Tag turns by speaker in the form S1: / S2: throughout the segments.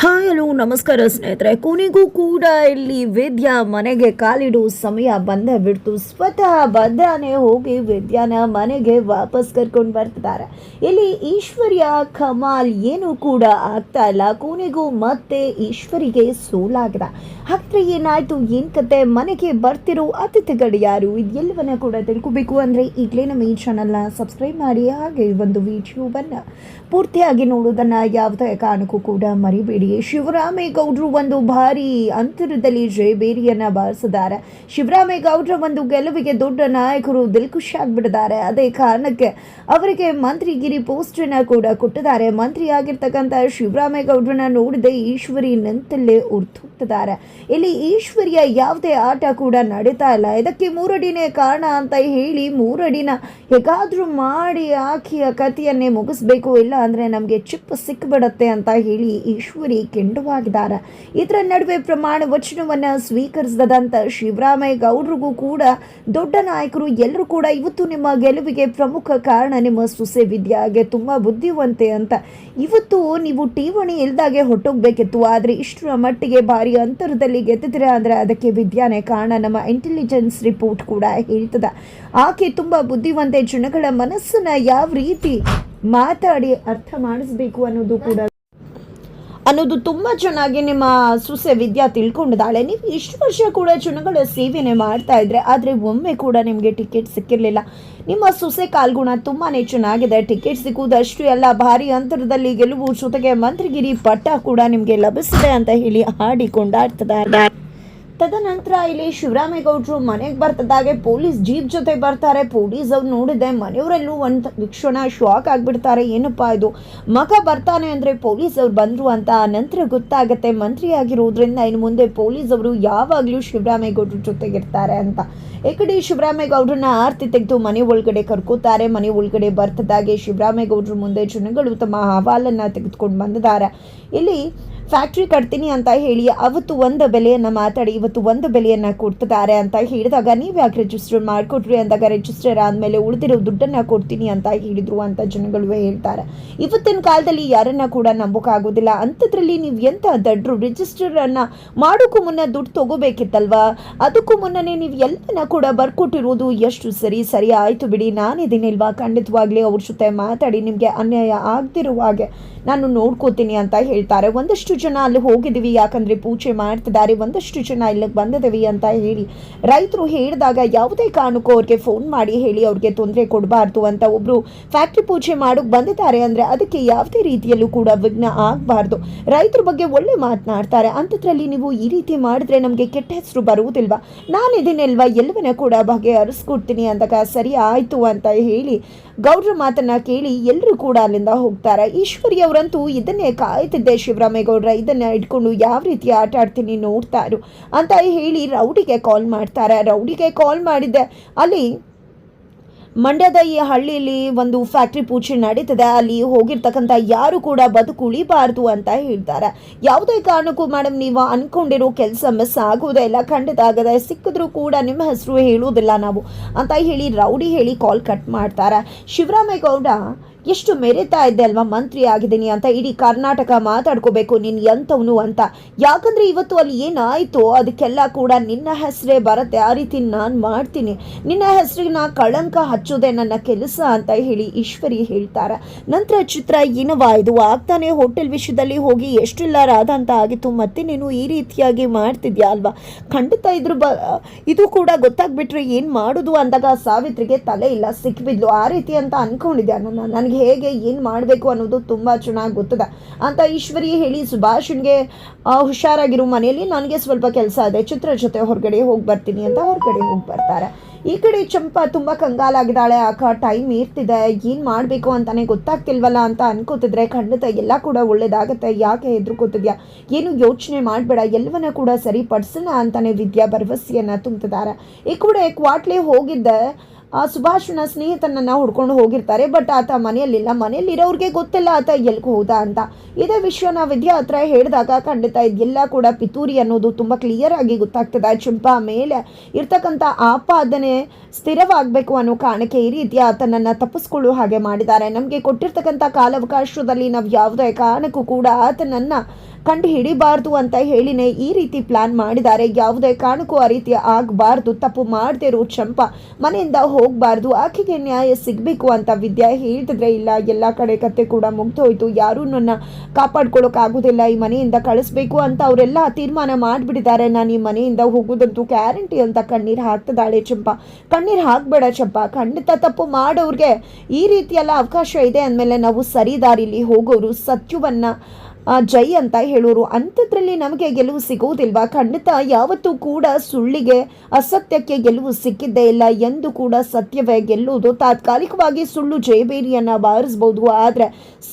S1: Hi, hello, ನಮಸ್ಕಾರ ಸ್ನೇಹಿತರೆ. ಕೊನೆಗೂ ಕೂಡ ಇಲ್ಲಿ ವೇದ್ಯಾ ಮನೆಗೆ ಕಾಲಿಡು ಸಮಯ ಬಂದೇ ಬಿಡ್ತು. ಸ್ವತಃ ಭದ್ರಾನೇ ಹೋಗಿ ವಿದ್ಯಾನ ಮನೆಗೆ ವಾಪಸ್ ಕರ್ಕೊಂಡು ಬರ್ತಿದ್ದಾರೆ. ಇಲ್ಲಿ ಈಶ್ವರ್ಯ, ಕಮಾಲ್ ಏನು ಕೂಡ ಆಗ್ತಾ ಇಲ್ಲ. ಕೊನೆಗೂ ಮತ್ತೆ ಈಶ್ವರಿಗೆ ಸೋಲಾಗಿದೆ. ಹಾಗಾದ್ರೆ ಏನಾಯ್ತು? ಏನ್ ಕತೆ? ಮನೆಗೆ ಬರ್ತಿರೋ ಅತಿಥಿಗಳು ಯಾರು? ಇದೆಲ್ಲವನ್ನ ಕೂಡ ತಿಳ್ಕೊಬೇಕು ಅಂದ್ರೆ ಈಗಲೇ ನಮ್ಮ ಈ ಚಾನಲ್ನ ಸಬ್ಸ್ಕ್ರೈಬ್ ಮಾಡಿ. ಹಾಗೆ ಒಂದು ವಿಡಿಯೋವನ್ನ ಪೂರ್ತಿಯಾಗಿ ನೋಡೋದನ್ನ ಯಾವುದೇ ಕಾರಣಕ್ಕೂ ಕೂಡ ಮರಿಬೇಡಿ. ಶಿವರಾಮೇಗೌಡರು ಒಂದು ಭಾರಿ ಅಂತರದಲ್ಲಿ ಜಯಬೇರಿಯನ್ನ ಬಾರಿಸಿದ್ದಾರೆ. ಶಿವರಾಮೇಗೌಡರ ಒಂದು ಗೆಲುವಿಗೆ ದೊಡ್ಡ ನಾಯಕರು ದಿಲ್ಖುಷ್ ಆಗಿಬಿಡಿದ್ದಾರೆ ಅದೇ ಕಾರಣಕ್ಕೆ ಅವರಿಗೆ ಮಂತ್ರಿಗಿರಿ ಪೋಸ್ಟ್ ಅನ್ನ ಕೂಡ ಕೊಟ್ಟಿದ್ದಾರೆ. ಮಂತ್ರಿ ಆಗಿರ್ತಕ್ಕಂಥ ಶಿವರಾಮೇಗೌಡರನ್ನ ನೋಡಿದೆ ಈಶ್ವರಿ ನಿಂತಲ್ಲೇ ಉರ್ತುಟ್ಟಿದ್ದಾರೆ ಇಲ್ಲಿ ಈಶ್ವರಿಯ ಯಾವುದೇ ಆಟ ಕೂಡ ನಡೀತಾ ಇಲ್ಲ. ಇದಕ್ಕೆ ಮೂರಡಿನೇ ಕಾರಣ ಅಂತ ಹೇಳಿ ಮೂರಡಿನ ಹೇಗಾದ್ರೂ ಮಾಡಿ ಆಕೆಯ ಕಥೆಯನ್ನೇ ಮುಗಿಸ್ಬೇಕು. ಇಲ್ಲ ಅಂದ್ರೆ ನಮಗೆ ಚಿಪ್ಪು ಸಿಕ್ಕಿಬಿಡತ್ತೆ ಅಂತ ಹೇಳಿ ಈಶ್ವರಿ ಕೆಂಡುವಾಗಿದ್ದಾರೆ. ಇದರ ನಡುವೆ ಪ್ರಮಾಣ ವಚನವನ್ನ ಸ್ವೀಕರಿಸದಂತ ಶಿವರಾಮೇಗೌಡರಿಗೂ ಕೂಡ ದೊಡ್ಡ ನಾಯಕರು ಎಲ್ಲರೂ ಕೂಡ ಇವತ್ತು ನಿಮ್ಮ ಗೆಲುವಿಗೆ ಪ್ರಮುಖ ಕಾರಣ ನಿಮ್ಮ ಸೊಸೆ ವಿದ್ಯಾಗೆ ತುಂಬಾ ಬುದ್ಧಿವಂತೆ ಅಂತ. ಇವತ್ತು ನೀವು ಠೇವಣಿ ಇಲ್ದಾಗೆ ಹೊಟ್ಟೋಗ್ಬೇಕಿತ್ತು ಆದ್ರೆ ಇಷ್ಟರ ಮಟ್ಟಿಗೆ ಭಾರಿ ಅಂತರದಲ್ಲಿ ಗೆದ್ದಿದ್ರೆ ಅಂದರೆ ಅದಕ್ಕೆ ವಿದ್ಯಾನೇ ಕಾರಣ ನಮ್ಮ ಇಂಟೆಲಿಜೆನ್ಸ್ ರಿಪೋರ್ಟ್ ಕೂಡ ಹೇಳ್ತದ. ಆಕೆ ತುಂಬಾ ಬುದ್ಧಿವಂತೆ, ಜನಗಳ ಮನಸ್ಸನ್ನ ಯಾವ ರೀತಿ ಮಾತಾಡಿ ಅರ್ಥ ಮಾಡಿಸ್ಬೇಕು ಅನ್ನೋದು ಕೂಡ ಅನ್ನೋದು ತುಂಬ ಚೆನ್ನಾಗಿ ನಿಮ್ಮ ಸುಸೆ ವಿದ್ಯಾ ತಿಳ್ಕೊಂಡಿದ್ದಾಳೆ. ನೀವು ಇಷ್ಟು ವರ್ಷ ಕೂಡ ಚುನಗಳ ಸೇವೆನೆ ಮಾಡ್ತಾ ಇದ್ರೆ ಆದರೆ ಒಮ್ಮೆ ಕೂಡ ನಿಮಗೆ ಟಿಕೆಟ್ ಸಿಕ್ಕಿರಲಿಲ್ಲ. ನಿಮ್ಮ ಸುಸೆ ಕಾಲ್ಗುಣ ತುಂಬಾ ಚೆನ್ನಾಗಿದೆ. ಟಿಕೆಟ್ ಸಿಕ್ಕುವುದಷ್ಟು ಎಲ್ಲ ಭಾರಿ ಅಂತರದಲ್ಲಿ ಗೆಲುವು ಜೊತೆಗೆ ಮಂತ್ರಿಗಿರಿ ಪಟ್ಟ ಕೂಡ ನಿಮಗೆ ಲಭಿಸಿದೆ ಅಂತ ಹೇಳಿ ಹಾಡಿಕೊಂಡಾಡ್ತಿದ್ದಾರೆ. ತದನಂತರ ಇಲ್ಲಿ ಶಿವರಾಮೇಗೌಡರು ಮನೆಗೆ ಬರ್ತದಾಗೆ ಪೊಲೀಸ್ ಜೀಪ್ ಜೊತೆ ಬರ್ತಾರೆ. ಪೊಲೀಸ್ ಅವ್ರು ನೋಡಿದೆ ಮನೆಯವರಲ್ಲೂ ಒಂದು ಕ್ಷಣ ಶಾಕ್ ಆಗಿಬಿಡ್ತಾರೆ. ಏನಪ್ಪಾ ಇದು? ಮಗ ಬರ್ತಾನೆ ಅಂದರೆ ಪೊಲೀಸ್ ಅವ್ರು ಬಂದರು ಅಂತ ನಂತರ ಗೊತ್ತಾಗುತ್ತೆ. ಮಂತ್ರಿ ಆಗಿರೋದ್ರಿಂದ ಇನ್ನು ಮುಂದೆ ಪೊಲೀಸ್ ಅವರು ಯಾವಾಗಲೂ ಶಿವರಾಮೇಗೌಡರ ಜೊತೆಗಿರ್ತಾರೆ ಅಂತ. ಈ ಕಡೆ ಶಿವರಾಮೇಗೌಡರನ್ನ ಆರ್ತಿ ತೆಗೆದು ಮನೆ ಒಳಗಡೆ ಕರ್ಕೋತಾರೆ. ಮನೆ ಒಳಗಡೆ ಬರ್ತದಾಗೆ ಶಿವರಾಮೇಗೌಡರ ಮುಂದೆ ಜನಗಳು ತಮ್ಮ ಹವಾಲನ್ನು ತೆಗೆದುಕೊಂಡು ಬಂದಿದ್ದಾರೆ. ಇಲ್ಲಿ ಫ್ಯಾಕ್ಟ್ರಿ ಕಟ್ತೀನಿ ಅಂತ ಹೇಳಿ ಅವತ್ತು ಒಂದು ಬೆಲೆಯನ್ನು ಮಾತಾಡಿ, ಇವತ್ತು ಒಂದು ಬೆಲೆಯನ್ನು ಕೊಡ್ತಿದ್ದಾರೆ ಅಂತ ಹೇಳಿದಾಗ ನೀವು ಯಾಕೆ ರಿಜಿಸ್ಟರ್ ಮಾಡಿಕೊಟ್ರಿ ಅಂದಾಗ ರಿಜಿಸ್ಟರ್ ಆದಮೇಲೆ ಉಳಿದಿರೋ ದುಡ್ಡನ್ನು ಕೊಡ್ತೀನಿ ಅಂತ ಹೇಳಿದ್ರು ಅಂತ ಜನಗಳು ಹೇಳ್ತಾರೆ. ಇವತ್ತಿನ ಕಾಲದಲ್ಲಿ ಯಾರನ್ನ ಕೂಡ ನಂಬೋಕ್ಕಾಗೋದಿಲ್ಲ. ಅಂಥದ್ರಲ್ಲಿ ನೀವು ಎಂಥ ದಡ್ರು ರಿಜಿಸ್ಟರನ್ನು ಮಾಡೋಕ್ಕೂ ಮುನ್ನ ದುಡ್ಡು ತಗೋಬೇಕಿತ್ತಲ್ವಾ? ಅದಕ್ಕೂ ಮುನ್ನನೇ ನೀವು ಎಲ್ಲನ ಕೂಡ ಬರ್ಕೊಟ್ಟಿರೋದು ಎಷ್ಟು ಸರಿ? ಸರಿ ಆಯಿತು ಬಿಡಿ ನಾನಿದ್ದೀನಿಲ್ವಾ ಖಂಡಿತವಾಗ್ಲಿ ಅವ್ರ ಜೊತೆ ಮಾತಾಡಿ, ನಿಮಗೆ ಅನ್ಯಾಯ ಆಗದಿರುವ ಹಾಗೆ ನಾನು ನೋಡ್ಕೋತೀನಿ ಅಂತ ಹೇಳ್ತಾರೆ. ಒಂದಷ್ಟು ಜನ ಅಲ್ಲಿ ಹೋಗಿದ್ದೀವಿ, ಯಾಕಂದ್ರೆ ಪೂಜೆ ಮಾಡ್ತಿದ್ದಾರೆ, ಒಂದಷ್ಟು ಜನ ಇಲ್ಲಿಗೆ ಬಂದಿದ್ದೀವಿ ಅಂತ ಹೇಳಿ. ರೈತರು ಹೇಳಿದಾಗ ಯಾವುದೇ ಕಾರಣಕ್ಕೂ ಅವ್ರಿಗೆ ಫೋನ್ ಮಾಡಿ ಹೇಳಿ ಅವ್ರಿಗೆ ತೊಂದರೆ ಕೊಡಬಾರ್ದು ಅಂತ ಒಬ್ರು ಫ್ಯಾಕ್ಟ್ರಿ ಪೂಜೆ ಮಾಡೋಕೆ ಬಂದಿದ್ದಾರೆ ಅಂದರೆ ಅದಕ್ಕೆ ಯಾವುದೇ ರೀತಿಯಲ್ಲೂ ಕೂಡ ವಿಘ್ನ ಆಗಬಾರ್ದು. ರೈತರ ಬಗ್ಗೆ ಒಳ್ಳೆ ಮಾತನಾಡ್ತಾರೆ. ಅಂಥದ್ರಲ್ಲಿ ನೀವು ಈ ರೀತಿ ಮಾಡಿದ್ರೆ ನಮಗೆ ಕೆಟ್ಟ ಹೆಸರು ಬರುವುದಿಲ್ವಾ? ನಾನು ಇದನ್ನೆಲ್ವಾ ಎಲ್ಲವನ್ನ ಕೂಡ ಬಗೆಹರಿಸ್ಕೊಡ್ತೀನಿ ಅಂದಾಗ ಸರಿ ಆಯಿತು ಅಂತ ಹೇಳಿ ಗೌಡ್ರ ಮಾತನ್ನ ಕೇಳಿ ಎಲ್ಲರೂ ಕೂಡ ಅಲ್ಲಿಂದ ಹೋಗ್ತಾರೆ. ಈಶ್ವರಿ ಅವರಂತೂ ಇದನ್ನೇ ಕಾಯ್ತಿದ್ದೆ ಶಿವರಾಮೇಗೌಡ್ರ. ಇದನ್ನ ಇಟ್ಕೊಂಡು ಯಾವ ರೀತಿ ಆಟ ಆಡ್ತೀನಿ ನೋಡ್ತಾ ಇರು ಅಂತ ಹೇಳಿ ರೌಡಿಗೆ ಕಾಲ್ ಮಾಡ್ತಾರೆ. ರೌಡಿಗೆ ಕಾಲ್ ಮಾಡಿದ್ದೆ. ಅಲ್ಲಿ ಮಂಡ್ಯದ ಈ ಹಳ್ಳಿಯಲ್ಲಿ ಒಂದು ಫ್ಯಾಕ್ಟ್ರಿ ಪೂಜೆ ನಡೀತದೆ. ಅಲ್ಲಿ ಹೋಗಿರ್ತಕ್ಕಂಥ ಯಾರು ಕೂಡ ಬದುಕುಳಿಬಾರ್ದು ಅಂತ ಹೇಳ್ತಾರೆ. ಯಾವುದೇ ಕಾರಣಕ್ಕೂ ಮೇಡಮ್ ನೀವು ಅನ್ಕೊಂಡಿರೋ ಕೆಲಸ ಮಿಸ್ ಆಗೋದೇ ಇಲ್ಲ. ಖಂಡಿತ ಆಗದೆ ಸಿಕ್ಕಿದ್ರೂ ಕೂಡ ನಿಮ್ಮ ಹೆಸರು ಹೇಳೋದಿಲ್ಲ ನಾವು. ಅಂತ ಹೇಳಿ, ರೌಡಿ ಹೇಳಿ ಕಾಲ್ ಕಟ್ ಮಾಡ್ತಾರೆ. ಶಿವರಾಮೇಗೌಡ ಎಷ್ಟು ಮೆರೆತಾ ಇದ್ದೆ ಅಲ್ವಾ ಮಂತ್ರಿ ಆಗಿದ್ದೀನಿ ಅಂತ ಇಡೀ ಕರ್ನಾಟಕ ಮಾತಾಡ್ಕೋಬೇಕು ನಿನ್ ಎಂಥವನು ಅಂತ. ಯಾಕಂದ್ರೆ ಇವತ್ತು ಅಲ್ಲಿ ಏನಾಯ್ತು ಅದಕ್ಕೆಲ್ಲ ಕೂಡ ನಿನ್ನ ಹೆಸರೇ ಬರುತ್ತೆ. ಆ ರೀತಿ ನಾನು ಮಾಡ್ತೀನಿ. ನಿನ್ನ ಹೆಸರಿಗೆ ನಾ ಕಳಂಕ ಹಚ್ಚೋದೆ ನನ್ನ ಕೆಲಸ ಅಂತ ಹೇಳಿ ಈಶ್ವರಿ ಹೇಳ್ತಾರೆ. ನಂತರ ಚಿತ್ರ ಏನವಾ ಇದು ಆಗ್ತಾನೆ ಹೋಟೆಲ್ ವಿಷಯದಲ್ಲಿ ಹೋಗಿ ಎಷ್ಟೆಲ್ಲ ರಾಧ ಅಂತ ಆಗಿತ್ತು ಮತ್ತೆ ನೀನು ಈ ರೀತಿಯಾಗಿ ಮಾಡ್ತಿದ್ಯಾ ಅಲ್ವಾ? ಖಂಡಿತ ಇದ್ರ ಬ, ಇದು ಕೂಡ ಗೊತ್ತಾಗ್ಬಿಟ್ರೆ ಏನು ಮಾಡೋದು ಅಂದಾಗ ಸಾವಿತ್ರಿಗೆ ತಲೆ ಇಲ್ಲ, ಸಿಕ್ಬಿದ್ಲು. ಆ ರೀತಿ ಅಂತ ಅನ್ಕೊಂಡಿದ್ದೆ ನನ್ನ ನನಗೆ ಹೇಗೆ ಏನು ಮಾಡಬೇಕು ಅನ್ನೋದು ತುಂಬ ಚೆನ್ನಾಗಿ ಗೊತ್ತದೆ. ಅಂತ ಈಶ್ವರಿ ಹೇಳಿ ಸುಭಾಷನ್ಗೆ ಹುಷಾರಾಗಿರೋ ಮನೆಯಲ್ಲಿ. ನನಗೆ ಸ್ವಲ್ಪ ಕೆಲಸ ಇದೆ. ಚಿತ್ರ ಜೊತೆ ಹೊರಗಡೆ ಹೋಗಿ ಬರ್ತೀನಿ ಅಂತ ಹೊರಗಡೆ ಹೋಗಿ ಬರ್ತಾರೆ. ಈ ಕಡೆ ಚಂಪಾ ತುಂಬ ಕಂಗಾಲಾಗಿದ್ದಾಳೆ. ಅಕ್ಕ ಟೈಮ್ ಇರ್ತಿದೆ. ಏನು ಮಾಡಬೇಕು ಅಂತಾನೆ ಗೊತ್ತಾಗ್ತಿಲ್ವಲ್ಲ ಅಂತ ಅನ್ಕೋತಿದ್ರೆ ಖಂಡಿತ ಎಲ್ಲ ಕೂಡ ಒಳ್ಳೇದಾಗುತ್ತೆ. ಯಾಕೆ ಹೆದರ್ಕೋತಿದ್ಯಾ? ಏನು ಯೋಚನೆ ಮಾಡಬೇಡ. ಎಲ್ಲವನ್ನ ಕೂಡ ಸರಿಪಡಿಸೋಣ ಅಂತಾನೆ ವಿದ್ಯಾ ಭರವಸೆಯನ್ನು ತುಂಬ್ತಿದ್ದಾರೆ. ಈ ಕೂಡ ಕ್ವಾಟ್ಲೆ ಹೋಗಿದ್ದೆ. ಸುಭಾಷ್ನ ಸ್ನೇಹಿತನನ್ನು ಹುಡ್ಕೊಂಡು ಹೋಗಿರ್ತಾರೆ, ಬಟ್ ಆತ ಮನೆಯಲ್ಲಿಲ್ಲ. ಮನೆಯಲ್ಲಿರೋರಿಗೆ ಗೊತ್ತಿಲ್ಲ ಆತ ಎಲ್ಲಿಗೆ ಹೋದ ಅಂತ. ಇದೇ ವಿಷಯನ ವಿದ್ಯಾ ಹತ್ರ ಹೇಳಿದಾಗ ಖಂಡಿತ ಇದೆಲ್ಲ ಕೂಡ ಪಿತೂರಿ ಅನ್ನೋದು ತುಂಬ ಕ್ಲಿಯರ್ ಆಗಿ ಗೊತ್ತಾಗ್ತದೆ. ಚುಂಪಾ ಮೇಲೆ ಇರ್ತಕ್ಕಂಥ ಆಪಾದನೆ ಸ್ಥಿರವಾಗಬೇಕು ಅನ್ನೋ ಕಾರಣಕ್ಕೆ ಈ ರೀತಿ ಆತನನ್ನು ತಪ್ಪಿಸ್ಕೊಳ್ಳೋ ಹಾಗೆ ಮಾಡಿದ್ದಾರೆ. ನಮಗೆ ಕೊಟ್ಟಿರ್ತಕ್ಕಂಥ ಕಾಲಾವಕಾಶದಲ್ಲಿ ನಾವು ಯಾವುದೇ ಕಾರಣಕ್ಕೂ ಕೂಡ ಆತನನ್ನು ಕಂಡು ಹಿಡಿಬಾರ್ದು ಅಂತ ಹೇಳಿನೇ ಈ ರೀತಿ ಪ್ಲಾನ್ ಮಾಡಿದ್ದಾರೆ. ಯಾವುದೇ ಕಾರಣಕ್ಕೂ ಆ ರೀತಿ ಆಗಬಾರ್ದು, ತಪ್ಪು ಮಾಡದೇ ಇರೋ ಚಂಪ ಮನೆಯಿಂದ ಹೋಗಬಾರ್ದು, ಆಕೆಗೆ ನ್ಯಾಯ ಸಿಗಬೇಕು ಅಂತ ವಿದ್ಯಾ ಹೇಳ್ತಿದ್ರೆ ಇಲ್ಲ, ಎಲ್ಲ ಕಡೆ ಕತೆ ಕೂಡ ಮುಗ್ದೋಯ್ತು, ಯಾರೂ ನನ್ನ ಕಾಪಾಡ್ಕೊಳ್ಳೋಕ್ಕಾಗೋದಿಲ್ಲ ಈ ಮನೆಯಿಂದ ಕಳಿಸ್ಬೇಕು ಅಂತ ಅವರೆಲ್ಲ ತೀರ್ಮಾನ ಮಾಡಿಬಿಟ್ಟಿದ್ದಾರೆ. ನಾನು ಈ ಮನೆಯಿಂದ ಹೋಗೋದಂತೂ ಗ್ಯಾರಂಟಿ ಅಂತ ಕಣ್ಣೀರು ಹಾಕ್ತಿದ್ದಾಳೆ ಚಂಪ. ಕಣ್ಣೀರು ಹಾಕ್ಬೇಡ ಚಂಪ, ಖಂಡಿತ ತಪ್ಪು ಮಾಡೋರಿಗೆ ಈ ರೀತಿಯೆಲ್ಲ ಅವಕಾಶ ಇದೆ ಅಂದಮೇಲೆ ನಾವು ಸರಿ ದಾರಿಲಿ ಹೋಗೋರು ಸತ್ಯವನ್ನ ಜೈ ಅಂತ ಹೇಳೋರು, ಅಂಥದ್ರಲ್ಲಿ ನಮಗೆ ಗೆಲುವು ಸಿಗುವುದಿಲ್ವಾ? ಖಂಡಿತ ಯಾವತ್ತೂ ಕೂಡ ಸುಳ್ಳಿಗೆ, ಅಸತ್ಯಕ್ಕೆ ಗೆಲುವು ಸಿಕ್ಕಿದ್ದೇ ಇಲ್ಲ ಎಂದು ಕೂಡ ಸತ್ಯವೇ ಗೆಲ್ಲುವುದು. ತಾತ್ಕಾಲಿಕವಾಗಿ ಸುಳ್ಳು ಜಯಬೇರಿಯನ್ನು ಬಾರಿಸ್ಬೋದು, ಆದರೆ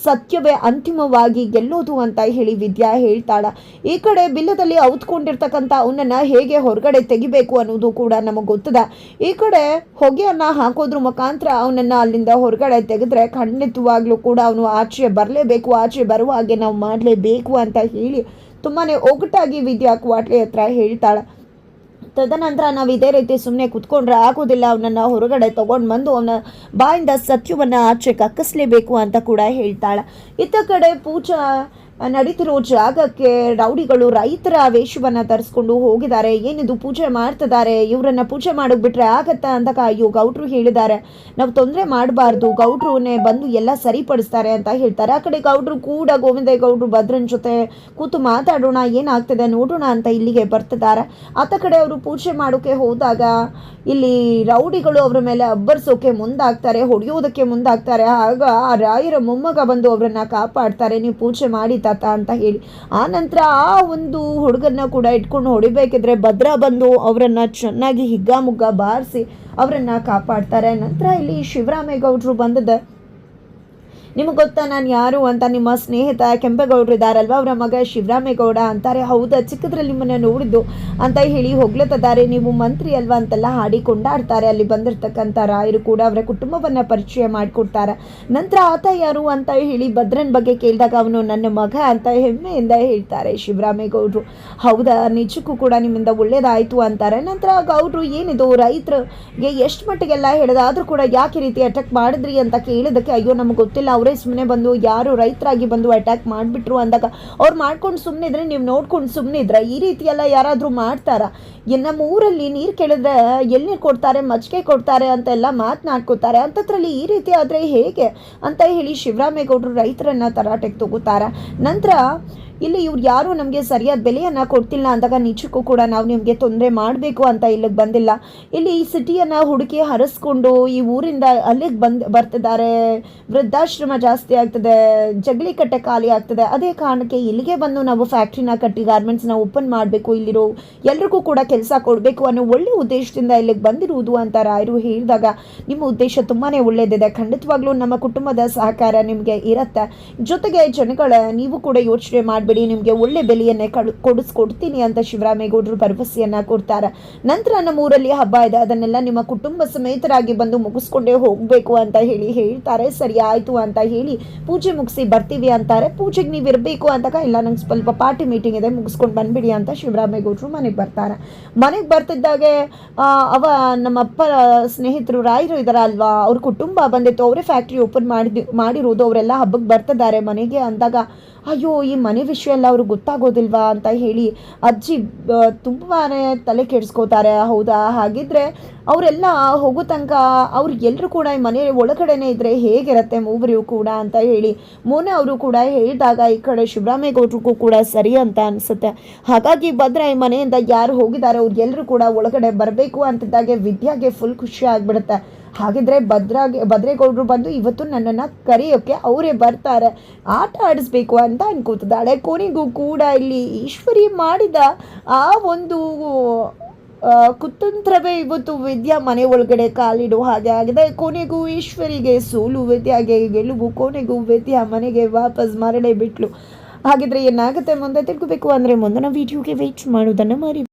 S1: ಸತ್ಯವೇ ಅಂತಿಮವಾಗಿ ಗೆಲ್ಲೋದು ಅಂತ ಹೇಳಿ ವಿದ್ಯಾ ಹೇಳ್ತಾಳ. ಈ ಕಡೆ ಬಿಲ್ಲದಲ್ಲಿ ಔತ್ಕೊಂಡಿರ್ತಕ್ಕಂಥ ಅವನನ್ನು ಹೇಗೆ ಹೊರಗಡೆ ತೆಗಿಬೇಕು ಅನ್ನೋದು ಕೂಡ ನಮಗೆ ಗೊತ್ತದೆ. ಈ ಕಡೆ ಹೊಗೆಯನ್ನು ಹಾಕೋದ್ರ ಮುಖಾಂತರ ಅವನನ್ನು ಅಲ್ಲಿಂದ ಹೊರಗಡೆ ತೆಗೆದ್ರೆ ಖಂಡಿತವಾಗ್ಲೂ ಕೂಡ ಅವನು ಆಚೆ ಬರಲೇಬೇಕು. ಆಚೆ ಬರುವ ಹಾಗೆ ನಾವು ಮಾಡಲೇಬೇಕು ಅಂತ ಹೇಳಿ ತುಂಬಾ ಒಗಟಾಗಿ ವಿದ್ಯಾ ಕ್ವಾಟ್ಲಿ ಹತ್ರ ಹೇಳ್ತಾಳೆ. ತದನಂತರ ನಾವು ಇದೇ ರೀತಿ ಸುಮ್ಮನೆ ಕುತ್ಕೊಂಡ್ರೆ ಆಗೋದಿಲ್ಲ, ಅವನನ್ನು ಹೊರಗಡೆ ತೊಗೊಂಡು ಬಂದು ಅವನ ಬಾಯಿಂದ ಸತ್ಯವನ್ನು ಆಚೆ ಕಕ್ಕಿಸ್ಲೇಬೇಕು ಅಂತ ಕೂಡ ಹೇಳ್ತಾಳೆ. ಇತ್ತ ಕಡೆ ಪೂಜಾ ನಡೀತಿರೋ ಜಾಗಕ್ಕೆ ರೌಡಿಗಳು ರೈತರ ವೇಷವನ್ನ ತರಿಸ್ಕೊಂಡು ಹೋಗಿದ್ದಾರೆ. ಏನಿದು ಪೂಜೆ ಮಾಡ್ತಿದ್ದಾರೆ? ಇವರನ್ನ ಪೂಜೆ ಮಾಡೋಕ್ ಬಿಟ್ರೆ ಆಗತ್ತಾ ಅಂತ ಅಯ್ಯೋ ಗೌಡ್ರು ಹೇಳಿದ್ದಾರೆ. ನಾವು ತೊಂದರೆ ಮಾಡಬಾರ್ದು. ಗೌಡ್ರುನೇ ಬಂದು ಎಲ್ಲ ಸರಿಪಡಿಸ್ತಾರೆ ಅಂತ ಹೇಳ್ತಾರೆ. ಆ ಕಡೆ ಗೌಡ್ರು ಕೂಡ ಗೋವಿಂದ ಗೌಡ್ರು ಭದ್ರನ ಜೊತೆ ಕೂತು ಮಾತಾಡೋಣ, ಏನಾಗ್ತದೆ ನೋಡೋಣ ಅಂತ ಇಲ್ಲಿಗೆ ಬರ್ತಿದ್ದಾರೆ. ಆತ ಕಡೆ ಅವರು ಪೂಜೆ ಮಾಡೋಕೆ ಹೋದಾಗ ಇಲ್ಲಿ ರೌಡಿಗಳು ಅವರ ಮೇಲೆ ಅಬ್ಬರಿಸೋಕೆ ಮುಂದಾಗ್ತಾರೆ, ಹೊಡೆಯೋದಕ್ಕೆ ಮುಂದಾಗ್ತಾರೆ. ಆಗ ಆ ರಾಯರ ಮೊಮ್ಮಗ ಬಂದು ಅವರನ್ನ ಕಾಪಾಡ್ತಾರೆ. ನೀವು ಪೂಜೆ ಮಾಡಿ ಅಂತ ಹೇಳಿ. ಆ ನಂತರ ಆ ಒಂದು ಹುಡುಗನ್ನ ಕೂಡ ಇಟ್ಕೊಂಡು ಹೊಡಿಬೇಕಿದ್ರೆ ಭದ್ರ ಬಂದು ಅವರನ್ನ ಚೆನ್ನಾಗಿ ಹಿಗ್ಗಾಮುಗ್ಗ ಬಾರಿಸಿ ಅವರನ್ನ ಕಾಪಾಡ್ತಾರೆ. ನಂತರ ಇಲ್ಲಿ ಶಿವರಾಮೇಗೌಡರು ಬಂದದ ನಿಮಗೆ ಗೊತ್ತಾ ನಾನು ಯಾರು ಅಂತ ನಿಮ್ಮ ಸ್ನೇಹಿತ ಕೆಂಪೇಗೌಡರು ಇದ್ದಾರಲ್ವ ಅವರ ಮಗ ಶಿವರಾಮೇಗೌಡ ಅಂತಾರೆ. ಹೌದಾ, ಚಿಕ್ಕದ್ರಲ್ಲಿ ನಿಮ್ಮನ್ನು ನೋಡಿದ್ದು ಅಂತ ಹೇಳಿ ಹೊಗ್ಲತ್ತಿದ್ದಾರೆ ನೀವು ಮಂತ್ರಿ ಅಲ್ವಾ ಅಂತೆಲ್ಲ ಹಾಡಿ ಕೊಂಡಾಡ್ತಾರೆ. ಅಲ್ಲಿ ಬಂದಿರತಕ್ಕಂಥ ರಾಯರು ಕೂಡ ಅವರ ಕುಟುಂಬವನ್ನ ಪರಿಚಯ ಮಾಡಿಕೊಡ್ತಾರೆ. ನಂತರ ಆತ ಯಾರು ಅಂತ ಹೇಳಿ ಭದ್ರನ್ ಬಗ್ಗೆ ಕೇಳಿದಾಗ ಅವನು ನನ್ನ ಮಗ ಅಂತ ಹೆಮ್ಮೆಯಿಂದ ಹೇಳ್ತಾರೆ ಶಿವರಾಮೇಗೌಡರು. ಹೌದಾ, ನಿಜಕ್ಕೂ ಕೂಡ ನಿಮ್ಮಿಂದ ಒಳ್ಳೇದಾಯಿತು ಅಂತಾರೆ. ನಂತರ ಗೌಡ್ರು, ಏನಿದು ರೈತರಿಗೆ ಎಷ್ಟು ಮಟ್ಟಿಗೆಲ್ಲ ಹೇಳಿದಾದ್ರೂ ಕೂಡ ಯಾಕೆ ರೀತಿ ಅಟ್ಯಾಕ್ ಮಾಡಿದ್ರಿ ಅಂತ ಕೇಳಿದಕ್ಕೆ ಅಯ್ಯೋ, ನಮಗೆ ಗೊತ್ತಿಲ್ಲ. ಅವರೇ ಸುಮ್ಮನೆ ಬಂದು, ಯಾರು ರೈತರಾಗಿ ಬಂದು ಅಟ್ಯಾಕ್ ಮಾಡಿಬಿಟ್ರು ಅಂದಾಗ ಅವ್ರು ಮಾಡ್ಕೊಂಡು ಸುಮ್ಮನೆ ಇದ್ರೆ ನೀವು ನೋಡ್ಕೊಂಡು ಸುಮ್ಮನೆ ಇದ್ರೆ ಈ ರೀತಿ ಎಲ್ಲ ಯಾರಾದರೂ ಮಾಡ್ತಾರಾ? ನಮ್ಮ ಊರಲ್ಲಿ ನೀರು ಕೇಳಿದ್ರೆ ಎಲ್ಲಿ ಕೊಡ್ತಾರೆ, ಮಜ್ಜಿಗೆ ಕೊಡ್ತಾರೆ ಅಂತೆಲ್ಲ ಮಾತನಾಡ್ಕೋತಾರೆ ಅಂಥದ್ರಲ್ಲಿ ಈ ರೀತಿ ಆದರೆ ಹೇಗೆ? ಅಂತ ಹೇಳಿ ಶಿವರಾಮೇಗೌಡರು ರೈತರನ್ನ ತರಾಟೆಗೆ ತಗೋತಾರೆ ನಂತರ ಇಲ್ಲಿ ಇವ್ರು ಯಾರು ನಮಗೆ ಸರಿಯಾದ ಬೆಲೆಯನ್ನು ಕೊಡ್ತಿಲ್ಲ ಅಂದಾಗ ನಿಜಕ್ಕೂ ಕೂಡ ನಾವು ನಿಮಗೆ ತೊಂದರೆ ಮಾಡಬೇಕು ಅಂತ ಇಲ್ಲಿಗೆ ಬಂದಿಲ್ಲ. ಇಲ್ಲಿ ಈ ಸಿಟಿಯನ್ನು ಹುಡುಕಿ ಹರಸ್ಕೊಂಡು ಈ ಊರಿಂದ ಅಲ್ಲಿಗೆ ಬಂದು ಬರ್ತಿದ್ದಾರೆ. ವೃದ್ಧಾಶ್ರಮ ಜಾಸ್ತಿ ಆಗ್ತದೆ, ಜಗಲಿ ಕಟ್ಟೆ ಖಾಲಿ ಆಗ್ತದೆ. ಅದೇ ಕಾರಣಕ್ಕೆ ಇಲ್ಲಿಗೆ ಬಂದು ನಾವು ಫ್ಯಾಕ್ಟ್ರಿನ ಕಟ್ಟಿ ಗಾರ್ಮೆಂಟ್ಸ್ನ ಓಪನ್ ಮಾಡಬೇಕು, ಇಲ್ಲಿರೋ ಎಲ್ರಿಗೂ ಕೂಡ ಕೆಲಸ ಕೊಡಬೇಕು ಅನ್ನೋ ಒಳ್ಳೆ ಉದ್ದೇಶದಿಂದ ಇಲ್ಲಿಗೆ ಬಂದಿರುವುದು ಅಂತ ರಾಯರು ಹೇಳಿದಾಗ ನಿಮ್ಮ ಉದ್ದೇಶ ತುಂಬಾ ಒಳ್ಳೆಯದಿದೆ ಖಂಡಿತವಾಗ್ಲೂ ನಮ್ಮ ಕುಟುಂಬದ ಸಹಕಾರ ನಿಮಗೆ ಇರುತ್ತೆ. ಜೊತೆಗೆ ಜನಗಳ, ನೀವು ಕೂಡ ಯೋಚನೆ ಮಾಡಬೇಡಿ ನಿಮಗೆ ಒಳ್ಳೆ ಬೆಲೆಯನ್ನೇ ಕಳು, ಕೊಡಿಸ್ಕೊಡ್ತೀನಿ ಅಂತ ಶಿವರಾಮೇಗೌಡರು ಭರವಸೆಯನ್ನು ಕೊಡ್ತಾರೆ. ನಂತರ ನಮ್ಮ ಊರಲ್ಲಿ ಹಬ್ಬ ಇದೆ, ಅದನ್ನೆಲ್ಲ ನಿಮ್ಮ ಕುಟುಂಬ ಸಮೇತರಾಗಿ ಬಂದು ಮುಗಿಸ್ಕೊಂಡೇ ಹೋಗಬೇಕು ಅಂತ ಹೇಳಿ ಹೇಳ್ತಾರೆ. ಸರಿ, ಆಯಿತು ಅಂತ ಹೇಳಿ ಪೂಜೆ ಮುಗಿಸಿ ಬರ್ತೀವಿ ಅಂತಾರೆ. ಪೂಜೆಗೆ ನೀವು ಇರಬೇಕು ಅಂದಾಗ ಇಲ್ಲ ನಂಗೆ ಸ್ವಲ್ಪ ಪಾರ್ಟಿ ಮೀಟಿಂಗ್ ಇದೆ, ಮುಗಿಸ್ಕೊಂಡು ಬಂದ್ಬಿಡಿ ಅಂತ ಶಿವರಾಮೇಗೌಡರು ಮನೆಗೆ ಬರ್ತಾರೆ. ಮನೆಗೆ ಬರ್ತಿದ್ದಾಗೆ ಅವ ಅವ ನಮ್ಮಪ್ಪ ಸ್ನೇಹಿತರು ರಾಯರು ಇದಾರ ಅಲ್ವಾ ಅವ್ರ ಕುಟುಂಬ ಬಂದಿತ್ತು, ಅವರೇ ಫ್ಯಾಕ್ಟ್ರಿ ಓಪನ್ ಮಾಡಿದ್, ಮಾಡಿರೋದು, ಅವರೆಲ್ಲ ಹಬ್ಬಕ್ಕೆ ಬರ್ತಿದ್ದಾರೆ ಮನೆಗೆ ಅಂದಾಗ ಅಯ್ಯೋ, ಈ ಮನೆ ವಿಷಯ ಎಲ್ಲ ಅವ್ರಿಗೆ ಗೊತ್ತಾಗೋದಿಲ್ವಾ ಅಂತ ಹೇಳಿ ಅಜ್ಜಿ ತುಂಬಾ ತಲೆ ಕೆಡಿಸ್ಕೋತಾರೆ ಹೌದಾ? ಹಾಗಿದ್ರೆ ಅವರೆಲ್ಲ ಹೋಗೋ ತನಕ ಅವ್ರು ಎಲ್ಲರೂ ಕೂಡ ಈ ಮನೆ ಒಳಗಡೆನೆ ಇದ್ದರೆ ಹೇಗಿರುತ್ತೆ ಮೂವರಿಗೂ ಕೂಡ ಅಂತ ಹೇಳಿ ಮೋನೆ ಅವರು ಕೂಡ ಹೇಳಿದಾಗ ಈ ಕಡೆ ಶಿವರಾಮೇಗೌಡ್ರಿಗೂ ಕೂಡ ಸರಿ ಅಂತ ಅನಿಸುತ್ತೆ. ಹಾಗಾಗಿ ಭದ್ರ ಮನೆಯಿಂದ ಯಾರು ಹೋಗಿದ್ದಾರೆ ಅವ್ರು ಎಲ್ಲರೂ ಕೂಡ ಒಳಗಡೆ ಬರಬೇಕು ಅಂತಿದ್ದಾಗೆ ವಿದ್ಯಾಗೆ ಫುಲ್ ಖುಷಿ ಆಗಿಬಿಡುತ್ತೆ. ಹಾಗಿದ್ರೆ ಭದ್ರಾಗೆ, ಭದ್ರೇಗೌಡರು ಬಂದು ಇವತ್ತು ನನ್ನನ್ನು ಕರೆಯೋಕ್ಕೆ ಅವರೇ ಬರ್ತಾರೆ. ಆಟ ಆಡಿಸ್ಬೇಕು ಅಂತ ಅನ್ಕೋತಿದ್ದಾಳೆ. ಕೊನೆಗೂ ಕೂಡ ಇಲ್ಲಿ ಈಶ್ವರಿ ಮಾಡಿದ ಆ ಒಂದು ಕುತಂತ್ರವೇ ಇವತ್ತು ವಿದ್ಯಾ ಮನೆ ಒಳಗಡೆ ಕಾಲಿಡುವ ಹಾಗೆ ಆಗಿದೆ. ಕೊನೆಗೂ ಈಶ್ವರಿಗೆ ಸೋಲು, ವಿದ್ಯಾಗೆ ಗೆಲುವು, ಕೊನೆಗೂ ವಿದ್ಯಾ ಮನೆಗೆ ವಾಪಸ್ ಮರಳೆ ಬಿಟ್ಲು. ಹಾಗಿದ್ರೆ ಏನಾಗುತ್ತೆ ಮುಂದೆ ತಿಳ್ಕೋಬೇಕು ಅಂದ್ರೆ ಮುಂದಿನ ವಿಡಿಯೋಗೆ ವೆಯ್ಟ್ ಮಾಡೋದನ್ನ ಮರಿ